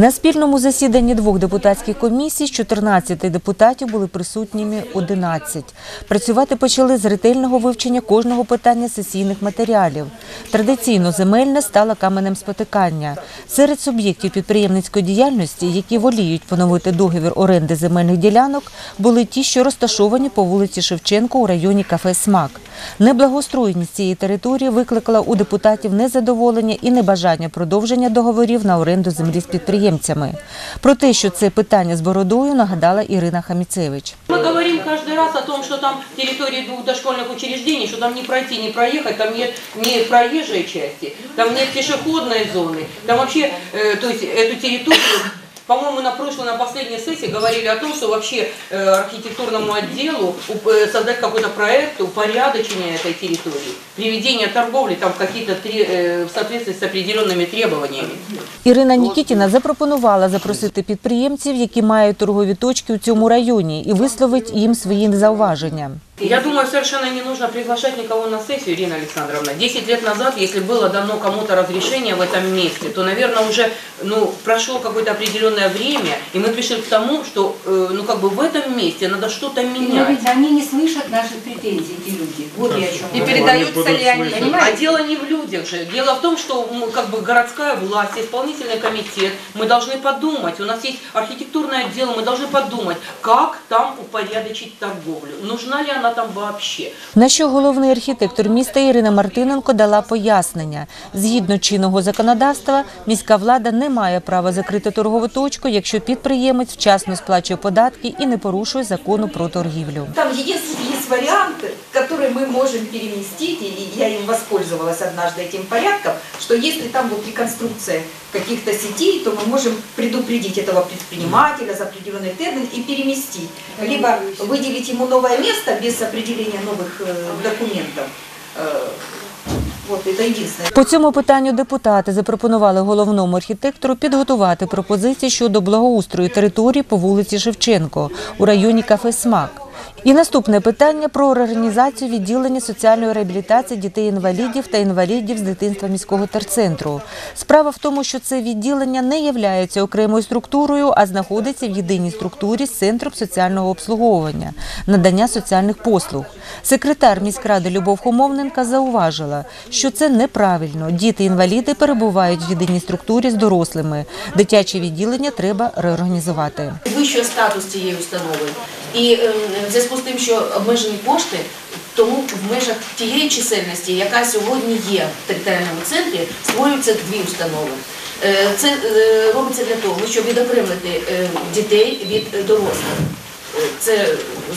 На спільному засіданні двох депутатських комісій з 14 депутатів були присутніми 11. Працювати почали з ретельного вивчення кожного питання сесійних матеріалів. Традиційно земельне стало каменем спотикання. Серед суб'єктів підприємницької діяльності, які воліють поновити договір оренди земельних ділянок, були ті, що розташовані по вулиці Шевченко у районі кафе Смак. Неблагоустроєність цієї території викликала у депутатів незадоволення і небажання продовження договорів на оренду землі з підприємцями. Про те, що це питання з бородою, нагадала Ірина Хаміцевич. Мы говорим каждый раз о том, что там территории двух дошкольных учреждений, что там не пройти, не проехать, там нет ни проезжей части, там нет пешеходной зоны, там вообще, э, то есть эту территорию, по-моему, на прошлой, на последней сессии говорили о том, что вообще э, архитектурному отделу уп- э, создать какой-то проект упорядочения этой территории, приведения торговли там в какие-то тре- э, в соответствии с определенными требованиями. Ірина Нікітіна запропонувала запросити підприємців, які мають торгові точки у цьому районі, і висловить їм свої зауваження. Я думаю, совершенно не нужно приглашать никого на сессию, Ирина Александровна. Десять лет назад, если было дано кому-то разрешение в этом месте, то, наверное, уже ну, прошло какое-то определенное время, и мы пришли к тому, что э, ну, как бы в этом месте надо что-то Но менять. ведь они не слышат наших претензий, эти люди. Вот я о чем И передаются ли они? А Понимаете? дело не в людях же. Дело в том, что м, как бы городская власть, исполнительный комитет, мы должны подумать. У нас есть архитектурное отдел, мы должны подумать, как там упорядочить торговлю. Нужна ли она там вообще? На що головний архітектор міста Ірина Мартиненко дала пояснення. Згідно чинного законодавства, міська влада не має права закрити торгову точку, якщо підприємець вчасно сплачує податки і не порушує закону про торгівлю. Там единственный есть вариант, который мы можем переместить, и я им воспользовалась однажды этим порядком, что если там вот реконструкция каких-то сетей, то мы можем предупредить этого предпринимателя за определенный термин и переместить. Либо выделить ему новое место без определения новых э, документов. Э, Вот, это единственное. По цьому питанню депутати запропонували головному архітектору підготувати пропозиції щодо благоустрою території по вулиці Шевченко у районі кафе Смак. І наступне питання про реорганізацію відділення соціальної реабілітації дітей-інвалідів та інвалідів з дитинства міського терцентру. Справа в тому, що це відділення не є окремою структурою, а знаходиться в єдиній структурі з центром соціального обслуговування, надання соціальних послуг. Секретар міськради Любов Хомовненка зауважила, що це неправильно. Діти-інваліди перебувають в єдиній структурі з дорослими. Дитяче відділення треба реорганізувати. вищий статус цієї установи. І е, в зв'язку з тим, що обмежені кошти, тому в межах тієї чисельності, яка сьогодні є в територіальному центрі, створюються дві установи. Е, Це е, робиться для того, щоб відокремити дітей від дорослих. Це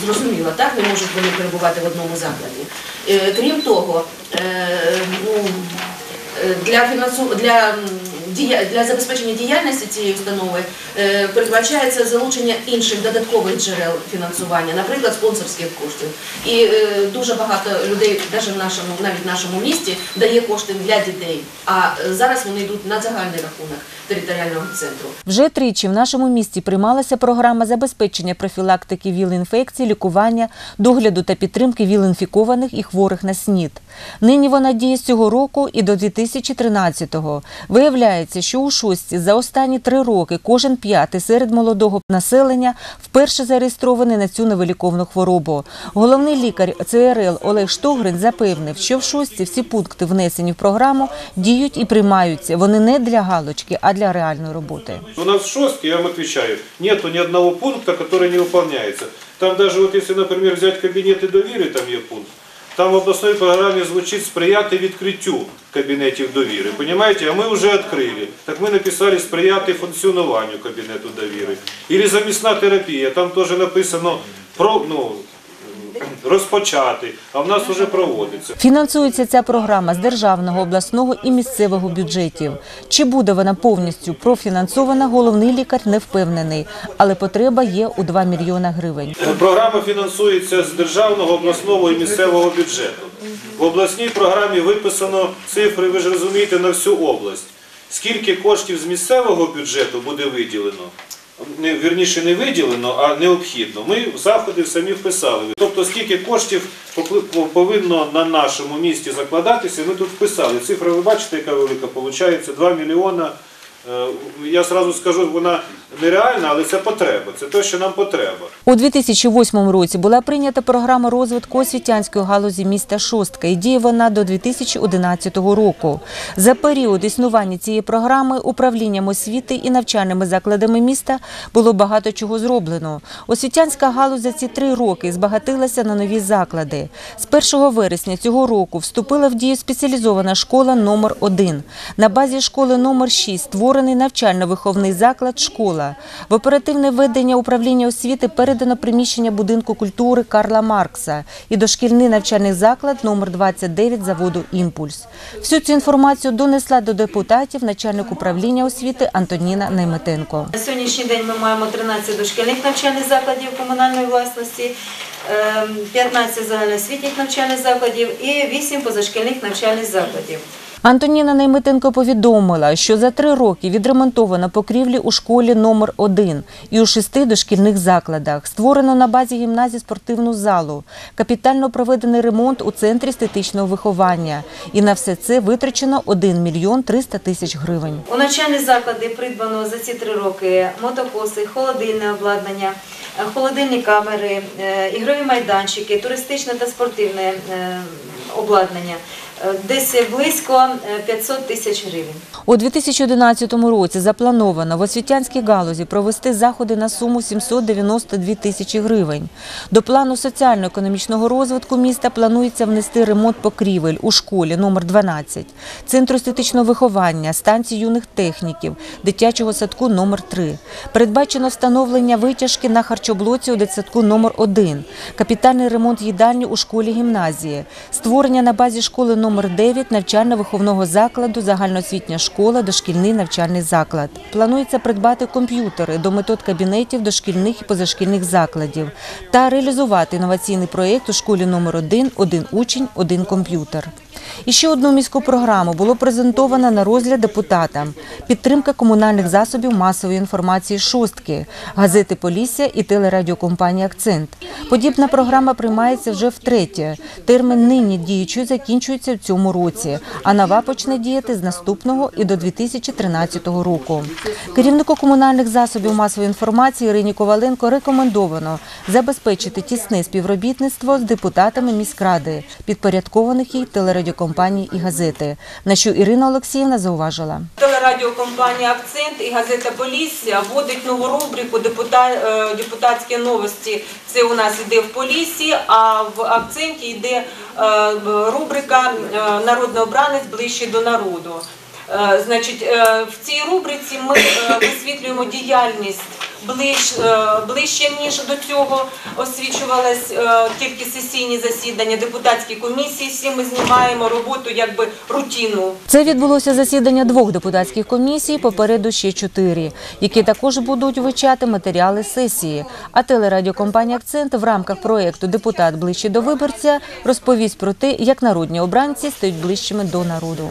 зрозуміло, так не можуть вони перебувати в одному закладі. Крім того, ну, для фінансу для для забезпечення діяльності цієї установи е, передбачається залучення інших додаткових джерел фінансування, наприклад, спонсорських коштів. І е, дуже багато людей, навіть в нашому, навіть в нашому місті, дає кошти для дітей. А е, зараз вони йдуть на загальний рахунок територіального центру. Вже тричі в нашому місті приймалася програма забезпечення профілактики ВІЛ-інфекцій, лікування, догляду та підтримки ВІЛ-інфікованих і хворих на СНІД. Нині вона діє з цього року і до 2013-го. Виявляється, що у шостці за останні три роки кожен п'ятий серед молодого населення вперше зареєстрований на цю невиліковну хворобу. Головний лікар ЦРЛ Олег Штогрин запевнив, що в шостці всі пункти, внесені в програму, діють і приймаються. Вони не для галочки, а для реальної роботи. У нас в Шостке, я вам отвечаю, нету ни одного пункта, который не выполняется. Там даже вот если, например, взять кабинеты довіри, там є пункт, там в областной программе звучит сприяти відкриттю кабінетів довіри. Понимаете? А ми вже відкрили. Так ми написали сприяти функціонуванню кабінету довіри. Или замісна терапія, там теж написано про, ну, розпочати, а в нас вже проводиться. Фінансується ця програма з державного, обласного і місцевого бюджетів. Чи буде вона повністю профінансована, головний лікар не впевнений, але потреба є у 2 мільйона гривень. Програма фінансується з державного, обласного і місцевого бюджету. В обласній програмі виписано цифри, ви ж розумієте, на всю область. Скільки коштів з місцевого бюджету буде виділено? Не, вірніше, не виділено, а необхідно. Ми заходи самі вписали. Тобто, скільки коштів повинно на нашому місті закладатися, ми тут вписали. Цифра, ви бачите, яка велика виходить? 2 мільйона Е, Я зразу скажу, вона нереальна, але це потреба. Це те, що нам потреба. У 2008 році була прийнята програма розвитку освітянської галузі міста Шостка і діє вона до 2011 року. За період існування цієї програми управлінням освіти і навчальними закладами міста було багато чого зроблено. Освітянська галузь за ці три роки збагатилася на нові заклади. З 1 вересня цього року вступила в дію спеціалізована школа номер 1 На базі школи номер 6 створений навчально-виховний заклад «Школа». В оперативне ведення управління освіти передано приміщення будинку культури Карла Маркса і дошкільний навчальний заклад номер 29 заводу «Імпульс». Всю цю інформацію донесла до депутатів начальник управління освіти Антоніна Нейметенко. На сьогоднішній день ми маємо 13 дошкільних навчальних закладів комунальної власності, ем, 15 загальноосвітніх навчальних закладів і 8 позашкільних навчальних закладів. Антоніна Нейметенко повідомила, що за три роки відремонтовано покрівлі у школі номер 1 і у шести дошкільних закладах. Створено на базі гімназії спортивну залу, капітально проведений ремонт у центрі естетичного виховання. І на все це витрачено 1 мільйон 300 тисяч гривень. У навчальні заклади придбано за ці три роки мотокоси, холодильне обладнання, е, холодильні камери, е, ігрові майданчики, туристичне та спортивне е, обладнання. Е, Десь близько е, 500 тисяч гривень. У 2011 році заплановано в освітянській галузі провести заходи на суму 792 тисячі гривень. До плану соціально-економічного розвитку міста планується внести ремонт покрівель у школі номер 12, центру естетичного виховання, станції юних техніків, дитячого садку номер 3. Передбачено встановлення витяжки на харчоблоці у дитсадку номер 1, капітальний ремонт їдальні у школі гімназії, створення на базі школи номер 9 навчально-виховного закладу, загальноосвітня школа, дошкільний навчальний заклад. Планується придбати комп'ютери до метод кабінетів дошкільних і позашкільних закладів та реалізувати інноваційний проєкт у школі номер 1 «Один учень, один комп'ютер». І ще одну міську програму було презентовано на розгляд депутатам. Підтримка комунальних засобів масової інформації «Шостки», газети «Полісся» і телерадіокомпанії «Акцент». Подібна програма приймається вже втретє. Термін нині діючий закінчується в цьому році, а нова почне діяти з наступного і до 2013 року. Керівнику комунальних засобів масової інформації Ірині Коваленко рекомендовано забезпечити тісне співробітництво з депутатами міськради, підпорядкованих їй телерадіокомпаній і газети, на що Ірина Олексіївна зауважила. Телерадіокомпанія Акцент і газета Полісся вводить нову рубрику «Депута- е, депутатські новості. Це у нас йде в Поліссі, а в акценті йде е, рубрика е, Народний обранець ближче до народу. Значить, в цій рубриці ми висвітлюємо діяльність ближ, е, ближче, ніж до цього освічувалось е, тільки сесійні засідання, депутатські комісії. Всі ми знімаємо роботу якби рутину. Це відбулося засідання двох депутатських комісій, попереду ще чотири, які також будуть вивчати матеріали сесії. А телерадіокомпанія «Акцент» в рамках проєкту «Депутат ближче до виборця» розповість про те, як народні обранці стають ближчими до народу.